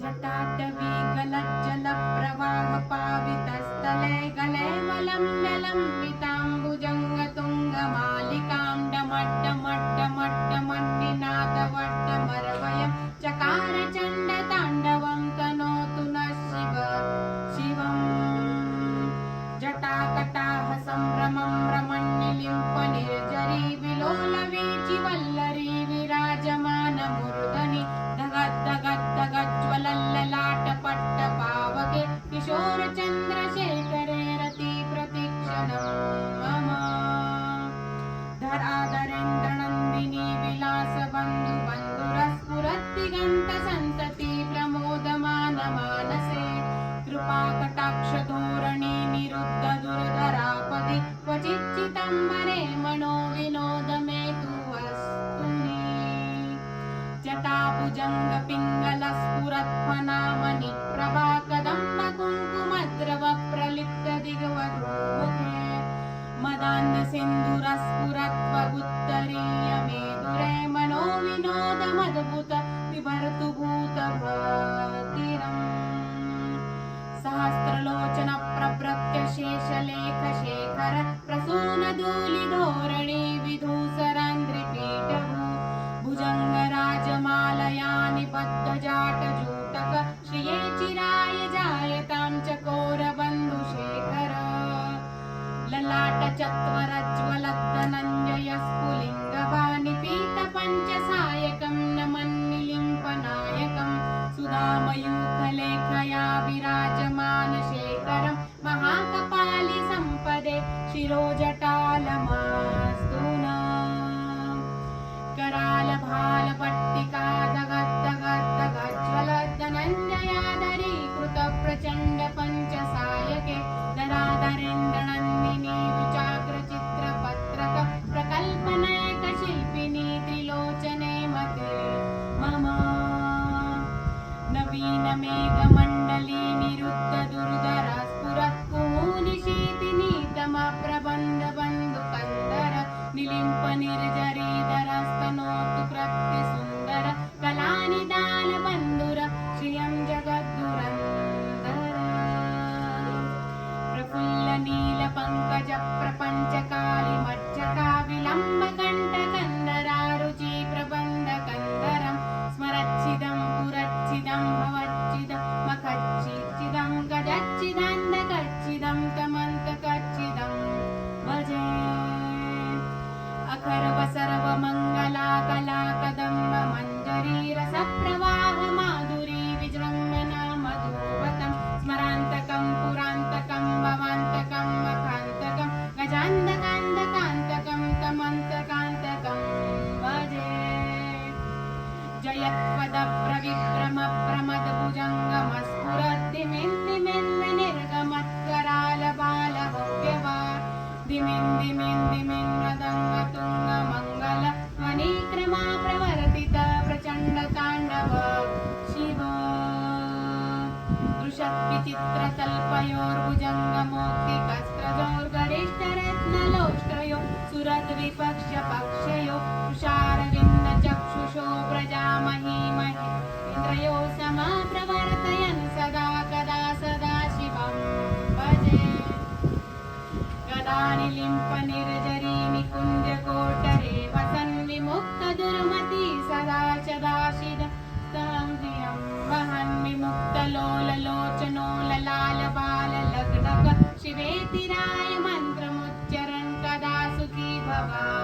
जटाटवी गलज्जलप्रवाहपावितस्तले गलै मलं विलम् पिताम् फुरत्तिघण्टसं प्रमोद प्रमोदमानमानसे कृपाकटाक्षदूरणि निरुद्ध दुर्धरापदि क्वचिच्चितं वरे मनो विनोदमे तु वस्तुनि जटाभुजङ्गपिङ्गलस्फुरत्मनामनि प्रभाकदम् प्रभृत्य शेषलेख शेखर प्रसून धूलि धोरणी विधूसरान्द्रिपीठभू भुजङ्ग राजमालयानि बद्धजाटजूटक श्रिये चिराय जायतां चकोरबन्धुशेखर ललाट शिरोजटालमास्तु नः। कराल भाल पञ्चसायके धराधरेन्द्रनन्दिनी विचाग्र प्रकल्पनायकशिल्पिनी त्रिलोचने मते मम नवीन कच्चिदं गदच्चिदन्न कच्चिदं कमन्त कच्चिदं भजे। ङ्गला कला मञ्जरी रसप्रवाह माधुरी विजृम्भना मधुपतं स्मरान्तकं पुरान्तकं भवान्तकं मकान्तकं गजान्तकान्तकान्तकं कमन्तकान्तकं भजे। जयपद प्रविक्रम प्र प्रचण्डताण्डव शिव दृशत्विचित्रतल्पयोर्भुजङ्गमौक्तिकस्त्रजोर्गरिष्ठरत्नलोष्टयो सुरद्विपक्षपक्षयो तुषारविन्दचक्षुषो प्रजामही महीन्द्रयो समाप्रवर्तयन् सदा कदा सदा शिवं भजे। गदानिलिम्प निर्जरी वसन् विमुक्तदुर्मती सदा च दाशिद लोलोचनो लालबाल लग्न पक्षिवेतिराय मन्त्रमुच्चरन् कदा सुखी भवा।